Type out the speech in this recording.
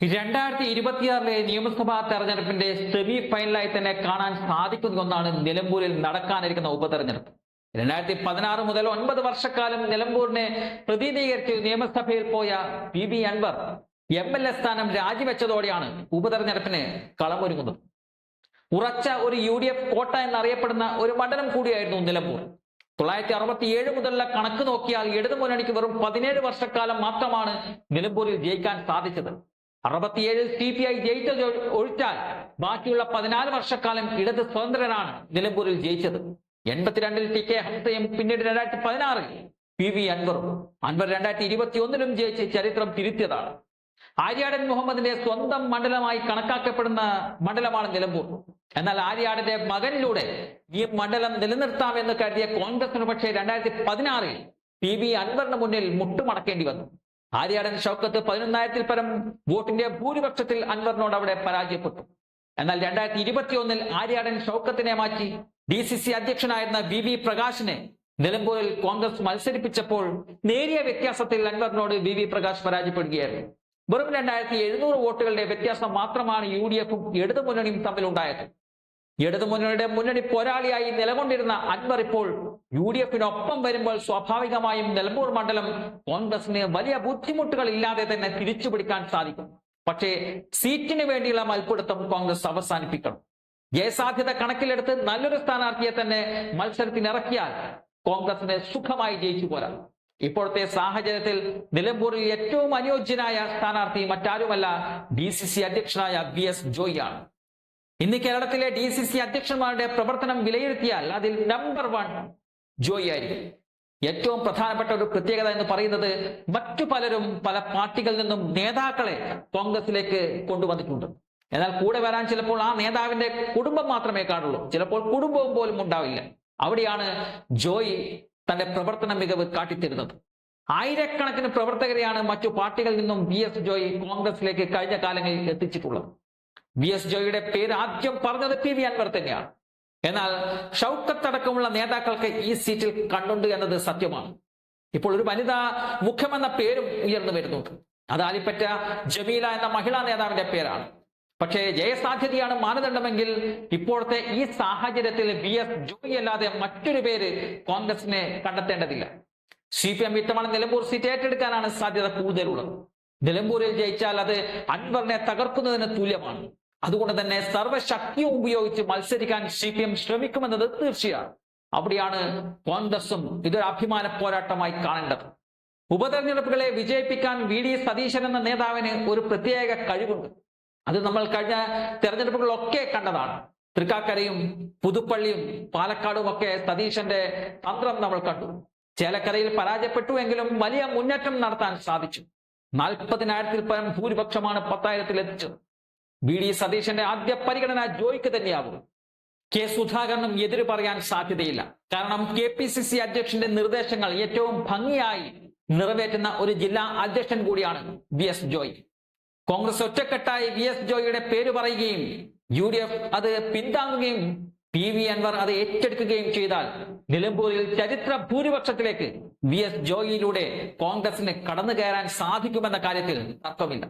രണ്ടായിരത്തി ഇരുപത്തിയാറിലെ നിയമസഭാ തെരഞ്ഞെടുപ്പിന്റെ സെമി ഫൈനലായി തന്നെ കാണാൻ സാധിക്കുന്ന ഒന്നാണ് നിലമ്പൂരിൽ നടക്കാനിരിക്കുന്ന ഉപതെരഞ്ഞെടുപ്പ്. രണ്ടായിരത്തി പതിനാറ് മുതൽ ഒൻപത് വർഷക്കാലം നിലമ്പൂരിനെ പ്രതിനിധീകരിച്ച് നിയമസഭയിൽ പോയ P B Anvar M L A സ്ഥാനം രാജിവെച്ചതോടെയാണ് ഉപതെരഞ്ഞെടുപ്പിന് കളമൊരുങ്ങുന്നത്. ഉറച്ച ഒരു യു ഡി എഫ് കോട്ട എന്നറിയപ്പെടുന്ന ഒരു മണ്ഡലം കൂടിയായിരുന്നു നിലമ്പൂർ. തൊള്ളായിരത്തി അറുപത്തി ഏഴ് മുതലുള്ള കണക്ക് നോക്കിയാൽ ഇടതുമുന്നണിക്ക് വെറും പതിനേഴ് വർഷക്കാലം മാത്രമാണ് നിലമ്പൂരിൽ ജയിക്കാൻ സാധിച്ചത്. അറുപത്തിയേഴിൽ സി പി ഐ ജയിച്ചത് ഒഴിച്ചാൽ ബാക്കിയുള്ള പതിനാല് വർഷക്കാലം ഇടത് സ്വതന്ത്രനാണ് നിലമ്പൂരിൽ ജയിച്ചത്. എൺപത്തിരണ്ടിൽ ടി കെ ഹംസയും പിന്നീട് രണ്ടായിരത്തി പതിനാറിൽ പി വി അൻവറും. അൻവർ രണ്ടായിരത്തി ഇരുപത്തി ഒന്നിലും ജയിച്ച് ചരിത്രം തിരുത്തിയതാണ്. ആര്യാടൻ മുഹമ്മദിന്റെ സ്വന്തം മണ്ഡലമായി കണക്കാക്കപ്പെടുന്ന മണ്ഡലമാണ് നിലമ്പൂർ. എന്നാൽ ആര്യാടന്റെ മകനിലൂടെ ഈ മണ്ഡലം നിലനിർത്താമെന്ന് കരുതിയ കോൺഗ്രസിന് പക്ഷേ രണ്ടായിരത്തി പതിനാറിൽ പി വി അൻവറിന് മുന്നിൽ മുട്ടുമടക്കേണ്ടി വന്നു. ആര്യാടൻ ഷൗക്കത്ത് പതിനൊന്നായിരത്തിൽ പരം വോട്ടിന്റെ ഭൂരിപക്ഷത്തിൽ അൻവറിനോട് അവിടെ പരാജയപ്പെട്ടു. എന്നാൽ രണ്ടായിരത്തി ഇരുപത്തി ഒന്നിൽ ആര്യാടൻ ഷൗക്കത്തിനെ മാറ്റി ഡി സി സി അധ്യക്ഷനായിരുന്ന വി വി പ്രകാശിനെ നിലമ്പൂരിൽ കോൺഗ്രസ് മത്സരിപ്പിച്ചപ്പോൾ നേരിയ വ്യത്യാസത്തിൽ അൻവറിനോട് വി വി പ്രകാശ് പരാജയപ്പെടുകയായിരുന്നു. വെറും രണ്ടായിരത്തി എഴുന്നൂറ് വോട്ടുകളുടെ വ്യത്യാസം മാത്രമാണ് യു ഡി എഫും ഇടതുമുന്നണിയും തമ്മിലുണ്ടായത്. ഇടതു മുന്നണിയുടെ മുന്നണി പോരാളിയായി നിലകൊണ്ടിരുന്ന അൻവർ ഇപ്പോൾ യു ഡി എഫിനൊപ്പം വരുമ്പോൾ സ്വാഭാവികമായും നിലമ്പൂർ മണ്ഡലം കോൺഗ്രസിന് വലിയ ബുദ്ധിമുട്ടുകൾ ഇല്ലാതെ തന്നെ തിരിച്ചുപിടിക്കാൻ സാധിക്കും. പക്ഷേ സീറ്റിന് വേണ്ടിയുള്ള മൽപ്പിടുത്തം കോൺഗ്രസ് അവസാനിപ്പിക്കണം. ജയസാധ്യത കണക്കിലെടുത്ത് നല്ലൊരു സ്ഥാനാർത്ഥിയെ തന്നെ മത്സരത്തിനിറക്കിയാൽ കോൺഗ്രസിന് സുഖമായി ജയിച്ചു പോരാ. ഇപ്പോഴത്തെ സാഹചര്യത്തിൽ നിലമ്പൂരിൽ ഏറ്റവും അനുയോജ്യനായ സ്ഥാനാർത്ഥി മറ്റാരുമല്ല ഡി സി സി അധ്യക്ഷനായ വി എസ് ജോയിയാണ്. ഇന്ന് കേരളത്തിലെ ഡി സി സി അധ്യക്ഷന്മാരുടെ പ്രവർത്തനം വിലയിരുത്തിയാൽ അതിൽ നമ്പർ വൺ ജോയി ആയിരിക്കും. ഏറ്റവും പ്രധാനപ്പെട്ട ഒരു പ്രത്യേകത എന്ന് പറയുന്നത് മറ്റു പലരും പല പാർട്ടികളിൽ നിന്നും നേതാക്കളെ കോൺഗ്രസിലേക്ക് കൊണ്ടുവന്നിട്ടുണ്ട്. എന്നാൽ കൂടെ വരാൻ ചിലപ്പോൾ ആ നേതാവിന്റെ കുടുംബം മാത്രമേ കാണുള്ളൂ. ചിലപ്പോൾ കുടുംബവും പോലും ഉണ്ടാവില്ല. അവിടെയാണ് ജോയി തന്റെ പ്രവർത്തന മികവ് കാട്ടിത്തരുന്നത്. ആയിരക്കണക്കിന് പ്രവർത്തകരെയാണ് മറ്റു പാർട്ടികളിൽ നിന്നും വി എസ് ജോയി കോൺഗ്രസിലേക്ക് കഴിഞ്ഞ കാലങ്ങളിൽ എത്തിച്ചിട്ടുള്ളത്. വി എസ് ജോയിയുടെ പേര് ആദ്യം പറഞ്ഞത് പി വി അൻവർ തന്നെയാണ്. എന്നാൽ ഷൗക്കത്തടക്കമുള്ള നേതാക്കൾക്ക് ഈ സീറ്റിൽ കണ്ടുണ്ട് എന്നത് സത്യമാണ്. ഇപ്പോൾ ഒരു വനിതാ മുഖ്യമെന്ന പേരും ഉയർന്നു വരുന്നുണ്ട്. അത് ജമീല എന്ന മഹിളാ നേതാവിന്റെ പേരാണ്. പക്ഷേ ജയസാധ്യതയാണ് മാനദണ്ഡമെങ്കിൽ ഇപ്പോഴത്തെ ഈ സാഹചര്യത്തിൽ വി എസ് ജോയി അല്ലാതെ മറ്റൊരു പേര് കോൺഗ്രസിനെ കണ്ടെത്തേണ്ടതില്ല. സി പി എം ഇത്തവണ നിലമ്പൂർ സീറ്റ് ഏറ്റെടുക്കാനാണ് സാധ്യത കൂടുതലുള്ളത്. നിലമ്പൂരിൽ ജയിച്ചാൽ അത് അൻവറിനെ തകർക്കുന്നതിന് തുല്യമാണ്. അതുകൊണ്ട് തന്നെ സർവശക്തിയും ഉപയോഗിച്ച് മത്സരിക്കാൻ സി പി എം ശ്രമിക്കുമെന്നത് തീർച്ചയാണ്. അവിടെയാണ് കോൺഗ്രസും ഇതൊരു അഭിമാന പോരാട്ടമായി കാണേണ്ടത്. ഉപതെരഞ്ഞെടുപ്പുകളെ വിജയിപ്പിക്കാൻ വി ഡി സതീശൻ എന്ന നേതാവിന് ഒരു പ്രത്യേക കഴിവുണ്ട്. അത് നമ്മൾ കഴിഞ്ഞ തെരഞ്ഞെടുപ്പുകളിലൊക്കെ കണ്ടതാണ്. തൃക്കാക്കരയും പുതുപ്പള്ളിയും പാലക്കാടും ഒക്കെ സതീശന്റെ തന്ത്രം നമ്മൾ കണ്ടു. ചേലക്കരയിൽ പരാജയപ്പെട്ടു എങ്കിലും വലിയ മുന്നേറ്റം നടത്താൻ സാധിച്ചു. നാൽപ്പതിനായിരത്തിൽ പരം ഭൂരിപക്ഷമാണ് പത്തായിരത്തിൽ എത്തിച്ചത് വി ഡി സതീശന്റെ ആദ്യ പരിഗണന ജോയിക്ക് തന്നെയാകും. കെ സുധാകരനും എതിര് പറയാൻ സാധ്യതയില്ല. കാരണം കെ പി സി സി അധ്യക്ഷന്റെ നിർദ്ദേശങ്ങൾ ഏറ്റവും ഭംഗിയായി നിറവേറ്റുന്ന ഒരു ജില്ലാ അധ്യക്ഷൻ കൂടിയാണ് വി എസ് ജോയ്. കോൺഗ്രസ് ഒറ്റക്കെട്ടായി വി എസ് ജോയിയുടെ പേര് പറയുകയും യു ഡി എഫ് അത് പിന്താങ്ങുകയും പി വി അൻവർ അത് ഏറ്റെടുക്കുകയും ചെയ്താൽ നിലമ്പൂരിൽ ചരിത്ര ഭൂരിപക്ഷത്തിലേക്ക് വി എസ് ജോയിയിലൂടെ കോൺഗ്രസിന് കടന്നു കയറാൻ സാധിക്കുമെന്ന കാര്യത്തിൽ തർക്കമില്ല.